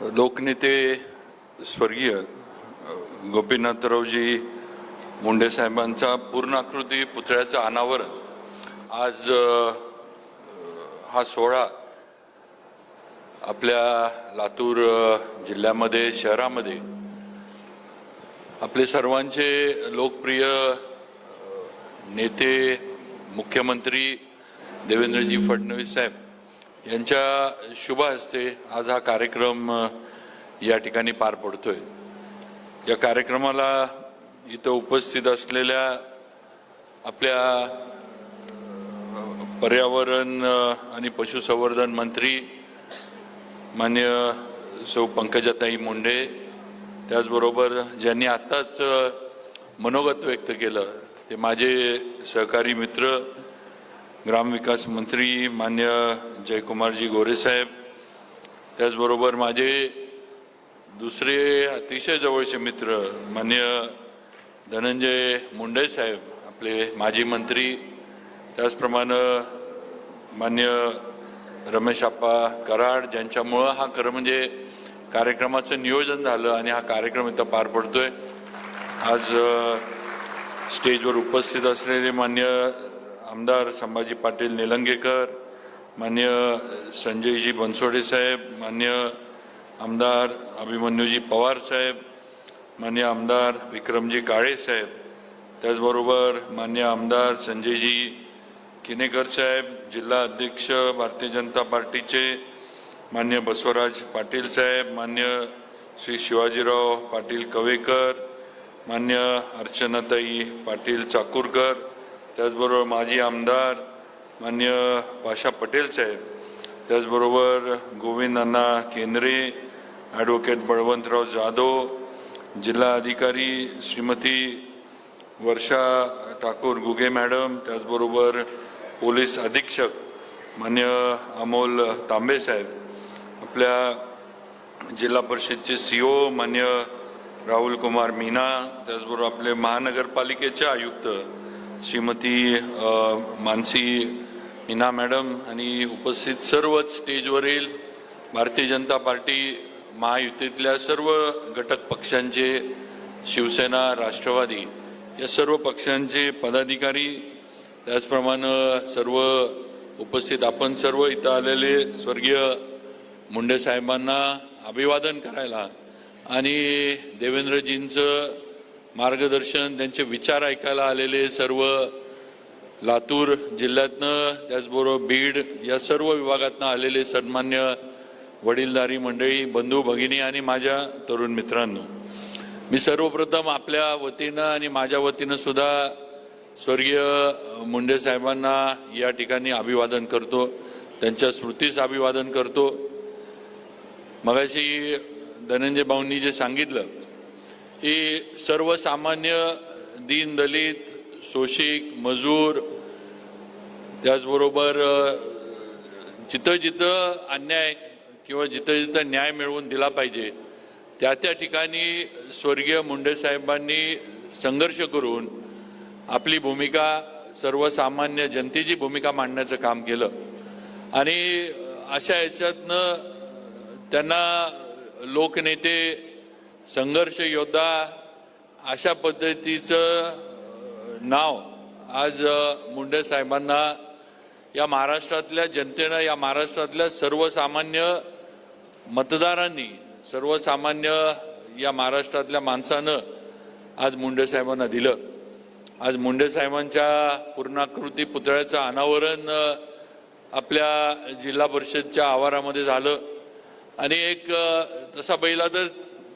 लोकनेते स्वर्गीय गोपीनाथरावजी मुंडे साहेबांचा पूर्णाकृती पुतळ्याचं अनावरण. आज हा सोहळा आपल्या लातूर जिल्ह्यामध्ये शहरामध्ये आपले सर्वांचे लोकप्रिय नेते मुख्यमंत्री देवेंद्रजी फडणवीस साहेब यांच्या शुभ हस्ते आज हा कार्यक्रम या ठिकाणी पार पडतोय. या कार्यक्रमाला इथं उपस्थित असलेल्या आपल्या पर्यावरण आणि पशुसंवर्धन मंत्री मान्य सौ पंकजाताई मुंडे त्याचबरोबर ज्यांनी आत्ताच मनोगत व्यक्त केलं ते माझे सहकारी मित्र ग्रामविकास मंत्री मान्य जयकुमारजी गोरेसाहेब त्याचबरोबर माझे दुसरे अतिशय जवळचे मित्र मान्य धनंजय मुंडे साहेब आपले माजी मंत्री त्याचप्रमाणे मान्य रमेश आप्पा कराड ज्यांच्यामुळं हा खरं म्हणजे कार्यक्रमाचं नियोजन झालं आणि हा कार्यक्रम इथं पार पडतोय. आज स्टेजवर उपस्थित असलेले मान्य आमदार संभाजी पाटील निलंगेकर मान्य संजयजी बनसोडे साहेब मान्य आमदार अभिमन्यूजी पवार साहेब मान्य आमदार विक्रमजी काळे साहेब त्याचबरोबर मान्य आमदार संजयजी किनेकर साहेब जिल्हा अध्यक्ष भारतीय जनता पार्टीचे मान्य बसवराज पाटील साहेब मान्य श्री शिवाजीराव पाटील कवेकर मान्य अर्चनाताई पाटील चाकूरकर त्याचबरोबर माजी आमदार मान्य बाशा पटेल साहेब त्याचबरोबर गोविंद अण्णा केंद्रे ॲडव्होकेट बळवंतराव जाधव जिल्हा अधिकारी श्रीमती वर्षा ठाकूर गुगे मॅडम त्याचबरोबर पोलीस अधीक्षक मान्य अमोल तांबे साहेब आपल्या जिल्हा परिषदचे सी ओ मान्य राहुल कुमार मीना त्याचबरोबर आपले महानगरपालिकेचे आयुक्त श्रीमती मानसी मीना मॅडम आणि उपस्थित सर्वच स्टेजवरील भारतीय जनता पार्टी महायुतीतल्या सर्व घटक पक्षांचे शिवसेना राष्ट्रवादी या सर्व पक्षांचे पदाधिकारी त्याचप्रमाणे सर्व उपस्थित आपण सर्व इथं आलेले स्वर्गीय मुंडे साहेबांना अभिवादन करायला आणि देवेंद्रजींचं मार्गदर्शन त्यांचे विचार ऐकायला आलेले सर्व लातूर जिल्ह्यातनं त्याचबरोबर बीड या सर्व विभागातनं आलेले सन्मान्य वडीलधारी मंडळी बंधू भगिनी आणि माझ्या तरुण मित्रांनो. मी सर्वप्रथम आपल्या वतीनं आणि माझ्या वतीनं सुद्धा स्वर्गीय मुंडे साहेबांना या ठिकाणी अभिवादन करतो त्यांच्या स्मृतीस अभिवादन करतो. मगाशी धनंजय भाऊंनी जे सांगितलं की सर्वसामान्य दीनदलित शोषिक मजूर त्याचबरोबर जिथं जिथं अन्याय किंवा जिथं जिथं न्याय मिळवून दिला पाहिजे त्या त्या ठिकाणी स्वर्गीय मुंडे साहेबांनी संघर्ष करून आपली भूमिका सर्वसामान्य जनतेची भूमिका मांडण्याचं काम केलं. आणि अशा याच्यातनं त्यांना लोकनेते संघर्ष योद्धा अशा पद्धतीचं नाव आज मुंडे साहेबांना या महाराष्ट्रातल्या जनतेनं या महाराष्ट्रातल्या सर्वसामान्य मतदारांनी सर्वसामान्य या महाराष्ट्रातल्या माणसानं आज मुंडे साहेबांना दिलं. आज मुंडे साहेबांच्या पूर्णाकृती पुतळ्याचं अनावरण आपल्या जिल्हा परिषदच्या आवारामध्ये झालं. आणि एक तसा पहिला तर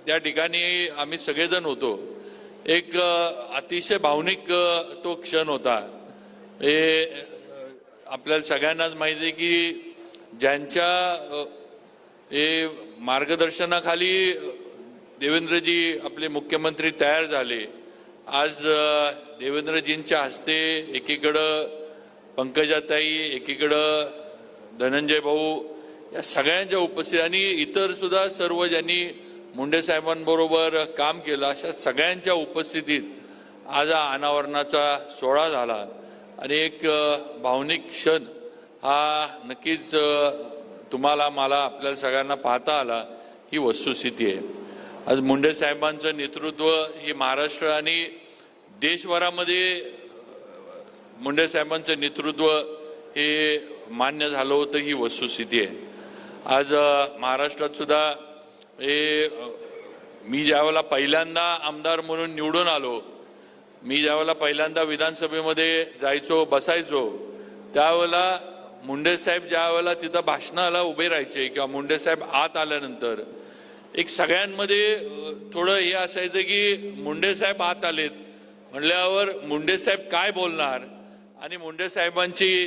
त्या ठिकाणी आम्ही सगळेजण होतो. एक अतिशय भावनिक तो क्षण होता. हे आपल्याला सगळ्यांनाच माहिती आहे की ज्यांच्या हे मार्गदर्शनाखाली देवेंद्रजी आपले मुख्यमंत्री तयार झाले. आज देवेंद्रजींच्या हस्ते एकीकडं पंकजाताई एकीकडं धनंजय भाऊ या सगळ्यांच्या उपस्थित आणि इतर सुद्धा सर्व ज्यांनी मुंडे साहेबांबरोबर काम केलं अशा सगळ्यांच्या उपस्थितीत आज हा अनावरणाचा सोहळा झाला. आणि एक भावनिक क्षण हा नक्कीच तुम्हाला मला आपल्याला सगळ्यांना पाहता आला ही वस्तुस्थिती आहे. आज मुंडे साहेबांचं नेतृत्व हे महाराष्ट्र आणि देशभरामध्ये मुंडे साहेबांचं नेतृत्व हे मान्य झालं होतं ही वस्तुस्थिती आहे. आज महाराष्ट्रात सुद्धा हे मी ज्यावेळेला पहिल्यांदा आमदार म्हणून निवडून आलो मी ज्यावेळेला पहिल्यांदा विधानसभेमध्ये जायचो बसायचो त्यावेळेला मुंडे साहेब ज्यावेळेला तिथं भाषणाला उभे राहायचे किंवा मुंडे साहेब आत आल्यानंतर एक सगळ्यांमध्ये थोडं हे असायचं की मुंडे साहेब आत आलेत. म्हणल्यावर मुंडे साहेब काय बोलणार? आणि मुंडे साहेबांची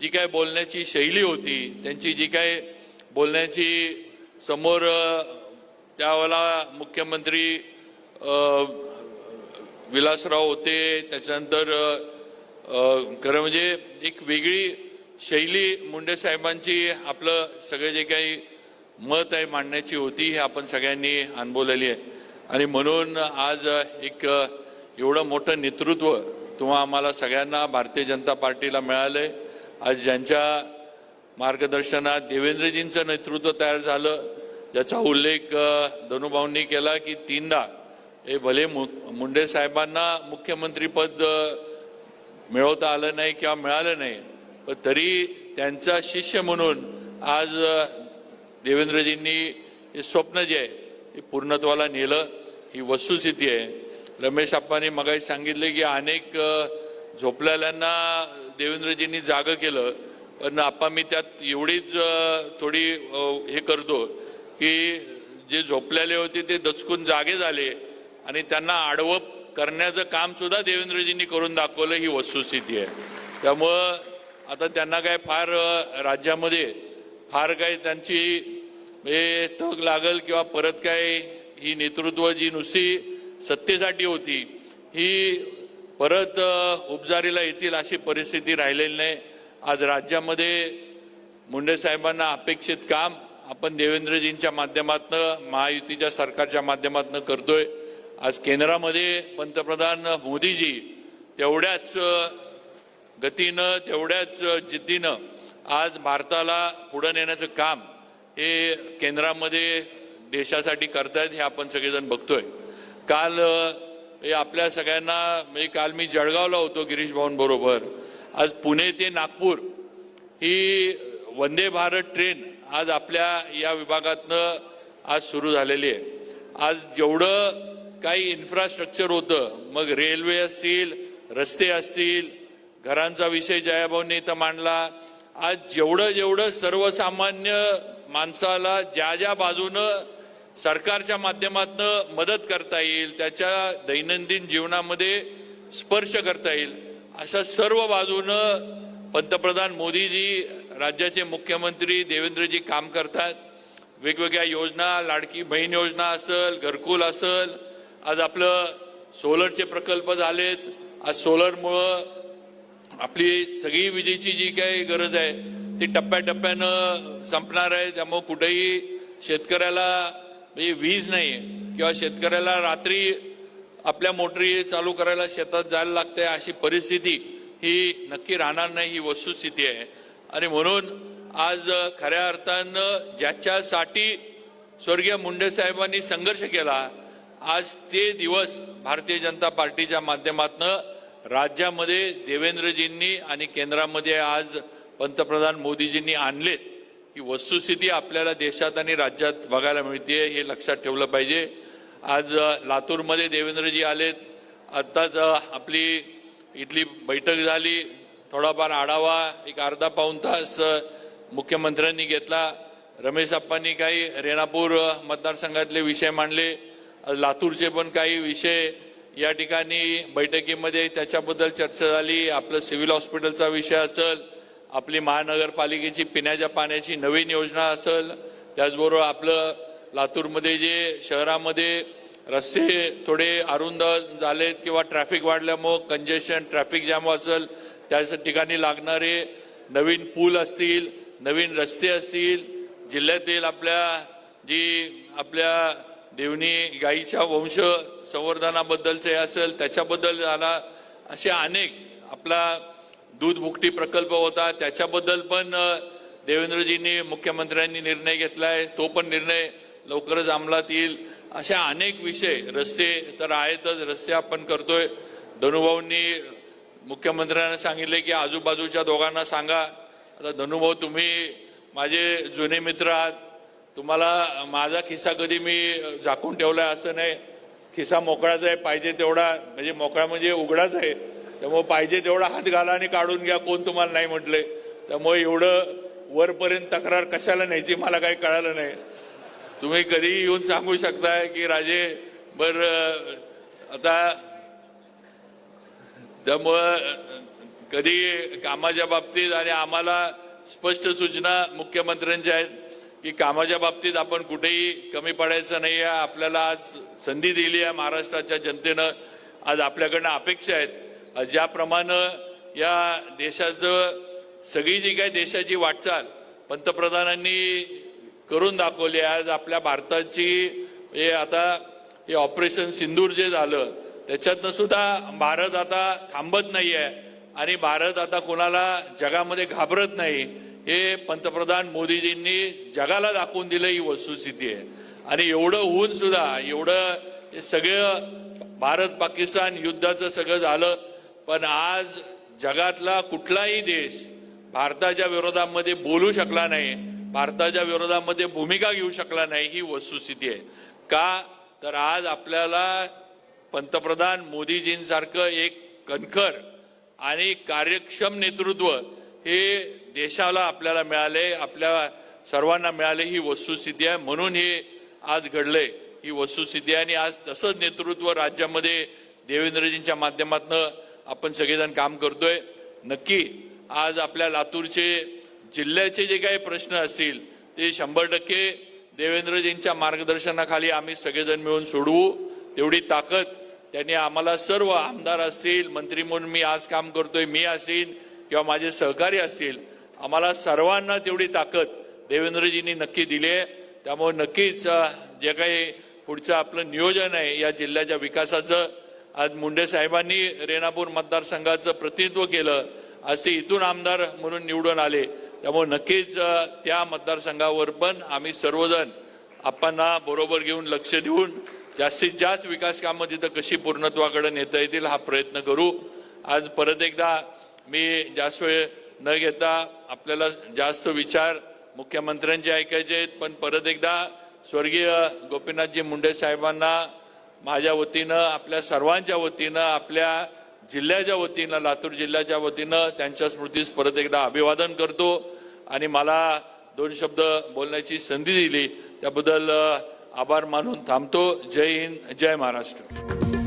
जी काय बोलण्याची शैली होती त्यांची जी काय बोलण्याची समोर त्यावेळेला मुख्यमंत्री विलासराव होते त्याच्यानंतर खरं म्हणजे एक वेगळी शैली मुंडे साहेबांची आपलं सगळं जे काही मत आहे मांडण्याची होती हे आपण सगळ्यांनी अनुभवलेली आहे. आणि म्हणून आज एक एवढं मोठं नेतृत्व तुम्हा आम्हाला सगळ्यांना भारतीय जनता पार्टीला मिळालंय. आज ज्यांच्या मार्गदर्शनात देवेंद्रजींचं नेतृत्व तयार झालं ज्याचा उल्लेख धनुभाऊंनी केला की तीनदा हे भले मु मुंडे साहेबांना मुख्यमंत्रीपद मिळवता आलं नाही किंवा मिळालं नाही पण तरी त्यांचा शिष्य म्हणून आज देवेंद्रजींनी हे स्वप्न जे आहे हे पूर्णत्वाला नेलं ही वस्तुस्थिती आहे. रमेश आप्पांनी मगाशी सांगितले की अनेक झोपलेल्यांना देवेंद्रजींनी जागं केलं पण आप्पा मी त्यात एवढीच थोडी हे करतो की जे झोपलेले होते ते दचकून जागे झाले आणि त्यांना आडवं करण्याचं काम सुद्धा देवेंद्रजींनी करून दाखवलं ही वस्तुस्थिती आहे. त्यामुळं आता त्यांना काय फार राज्यामध्ये फार काही त्यांची हे तग लागल किंवा परत काय ही नेतृत्व जी नुसती सत्तेसाठी होती ही परत उपजारीला येतील अशी परिस्थिती राहिलेली नाही. आज राज्यामध्ये मुंडे साहेबांना अपेक्षित काम आपण देवेंद्रजींच्या माध्यमातनं महायुतीच्या सरकारच्या माध्यमातनं करतोय. आज केंद्रामध्ये पंतप्रधान मोदीजी तेवढ्याच गतीनं तेवढ्याच जिद्दीनं आज भारताला पुढं नेण्याचं काम हे केंद्रामध्ये देशासाठी करतायत हे आपण सगळेजण बघतोय. काल हे आपल्या सगळ्यांना म्हणजे काल मी जळगावला होतो गिरीश भाऊन बरोबर. आज पुणे ते नागपूर ही वंदे भारत ट्रेन आज आपल्या या विभागातनं आज सुरू झालेली आहे. आज जेवढं काही इन्फ्रास्ट्रक्चर होतं मग रेल्वे असतील रस्ते असतील घरांचा विषय जयाभाऊने इथं मांडला. आज जेवढं जेवढं सर्वसामान्य माणसाला ज्या ज्या बाजूनं सरकारच्या माध्यमातून मदत करता येईल त्याच्या दैनंदिन जीवनामध्ये स्पर्श करता येईल अशा सर्व बाजूनं पंतप्रधान मोदीजी राज्याचे मुख्यमंत्री देवेंद्रजी काम करतात. वेगवेगळ्या योजना लाडकी बहीण योजना असेल घरकुल असेल. आज आपलं सोलरचे प्रकल्प झालेत. आज सोलरमुळं आपली सगळी विजेची जी काही गरज आहे ती टप्प्याटप्प्यानं संपणार आहे. त्यामुळं कुठेही शेतकऱ्याला म्हणजे वीज नाही किंवा शेतकऱ्याला रात्री आपल्या मोटरी चालू करायला शेतात जायला लागते अशी परिस्थिती ही नक्की राहणार नाही ही वस्तुस्थिती आहे. आणि म्हणून आज खऱ्या अर्थानं ज्याच्यासाठी स्वर्गीय मुंडे साहेबांनी संघर्ष केला आज ते दिवस भारतीय जनता पार्टीच्या माध्यमातनं राज्यामध्ये देवेंद्रजींनी आणि केंद्रामध्ये आज पंतप्रधान मोदीजींनी आणलेत की वस्तुस्थिती आपल्याला देशात आणि राज्यात बघायला मिळते हे लक्षात ठेवलं पाहिजे. आज लातूरमध्ये देवेंद्रजी आलेत. आत्ताच आपली इथली बैठक झाली. थोडाफार आढावा एक अर्धा पाऊण तास मुख्यमंत्र्यांनी घेतला. रमेश आप्पांनी काही रेणापूर मतदारसंघातले विषय मांडले. लातूरचे पण काही विषय या ठिकाणी बैठकीमध्ये त्याच्याबद्दल चर्चा झाली. आपलं सिव्हिल हॉस्पिटलचा विषय असेल आपली महानगरपालिकेची पिण्याच्या पाण्याची नवीन योजना असेल त्याचबरोबर आपलं लातूरमध्ये जे शहरामध्ये रस्ते थोडे अरुंद झालेत किंवा ट्रॅफिक वाढल्यामुळं कंजेशन ट्रॅफिक जॅम असेल त्याच ठिकाणी लागणारे नवीन पूल असतील नवीन रस्ते असतील जिल्ह्यातील आपल्या जी आपल्या देवणी गाईच्या वंश संवर्धनाबद्दलचे हे असेल त्याच्याबद्दल झाला असे अनेक आपला दूध भुकटी प्रकल्प होता. त्याच्याबद्दल पण देवेंद्रजींनी मुख्यमंत्र्यांनी निर्णय घेतला आहे तो पण निर्णय लवकरच अंमलात येईल. अशा अनेक विषय रस्ते तर आहेतच रस्ते आपण करतोय. धनुभाऊंनी मुख्यमंत्र्यांना सांगितले की आजूबाजूच्या दोघांना सांगा. आता धनुभाऊ तुम्ही माझे जुने मित्र आहात. तुम्हाला माझा खिस्सा कधी मी झाकून ठेवलाय असं नाही. खिसा मोकळाच आहे पाहिजे तेवढा. म्हणजे मोकळा म्हणजे उघडाच आहे. त्यामुळे पाहिजे तेवढा हात घाला आणि काढून घ्या कोण तुम्हाला नाही म्हटले. त्यामुळे एवढं वरपर्यंत तक्रार कशाला न्यायची मला काही कळालं नाही. तुम्ही कधीही येऊन सांगू शकताय की राजे बर आता त्यामुळं कधी कामाच्या बाबतीत आणि आम्हाला स्पष्ट सूचना मुख्यमंत्र्यांच्या आहेत की कामाच्या बाबतीत आपण कुठेही कमी पडायचं नाही आहे आपल्याला आज संधी दिली आहे महाराष्ट्राच्या जनतेनं. आज आपल्याकडनं अपेक्षा आहेत. ज्याप्रमाणे या देशाचं सगळी जी काही देशाची वाटचाल पंतप्रधानांनी करून दाखवली आज आपल्या भारताची हे आता हे ऑपरेशन सिंदूर जे झालं त्याच्यातनं सुद्धा भारत आता थांबत नाही आहे आणि भारत आता कोणाला जगामध्ये घाबरत नाही. हे पंतप्रधान मोदीजींनी जगाला दाखवून दिलं ही वस्तुस्थिती आहे. आणि एवढं होऊन सुद्धा एवढं हे सगळं भारत पाकिस्तान युद्धाचं सगळं झालं. पण आज जगातला कुठलाही देश भारताच्या विरोधामध्ये बोलू शकला नाही भारताच्या विरोधामध्ये भूमिका घेऊ शकला नाही ही वस्तुस्थिती आहे. का? तर आज आपल्याला पंतप्रधान मोदीजींसारखं एक कणखर आणि कार्यक्षम नेतृत्व हे देशाला आपल्याला मिळाले आपल्या सर्वांना मिळाले ही वस्तुस्थिती आहे. म्हणून हे आज घडले ही वस्तुस्थिती आहे आणि आज तसंच नेतृत्व राज्यामध्ये देवेंद्रजींच्या माध्यमातून आपण सगळेजण काम करतोय. नक्की आज आपल्या लातूरचे जिल्ह्याचे जे काही प्रश्न असतील ते शंभर टक्के देवेंद्रजींच्या मार्गदर्शनाखाली आम्ही सगळेजण मिळून सोडवू. तेवढी ताकद त्यांनी आम्हाला सर्व आमदार असतील मंत्री म्हणून मी आज काम करतोय मी असेल किंवा माझे सहकारी असतील आम्हाला सर्वांना तेवढी ताकद देवेंद्रजींनी नक्की दिली आहे. त्यामुळे नक्कीच जे काही पुढचं आपलं नियोजन आहे या जिल्ह्याच्या विकासाचं आज मुंडे साहेबांनी रेणापूर मतदारसंघाचं प्रतिनिधित्व केलं असे इथून आमदार म्हणून निवडून आले. त्यामुळे नक्कीच त्या मतदारसंघावर पण आम्ही सर्वजण आपण बरोबर घेऊन लक्ष देऊन जास्तीत जास्त विकास कामं तिथं कशी पूर्णत्वाकडे नेता येतील हा प्रयत्न करू. आज परत एकदा मी जास्त वेळ न घेता आपल्याला जास्त विचार मुख्यमंत्र्यांचे ऐकायचे आहेत पण परत एकदा स्वर्गीय गोपीनाथजी मुंडे साहेबांना माझ्या वतीनं आपल्या सर्वांच्या वतीनं आपल्या जिल्ह्याच्या वतीनं लातूर जिल्ह्याच्या वतीनं त्यांच्या स्मृतीस परत एकदा अभिवादन करतो. आणि मला दोन शब्द बोलण्याची संधी दिली. त्याबद्दल आभार मानून थांबतो. जय हिंद जय महाराष्ट्र.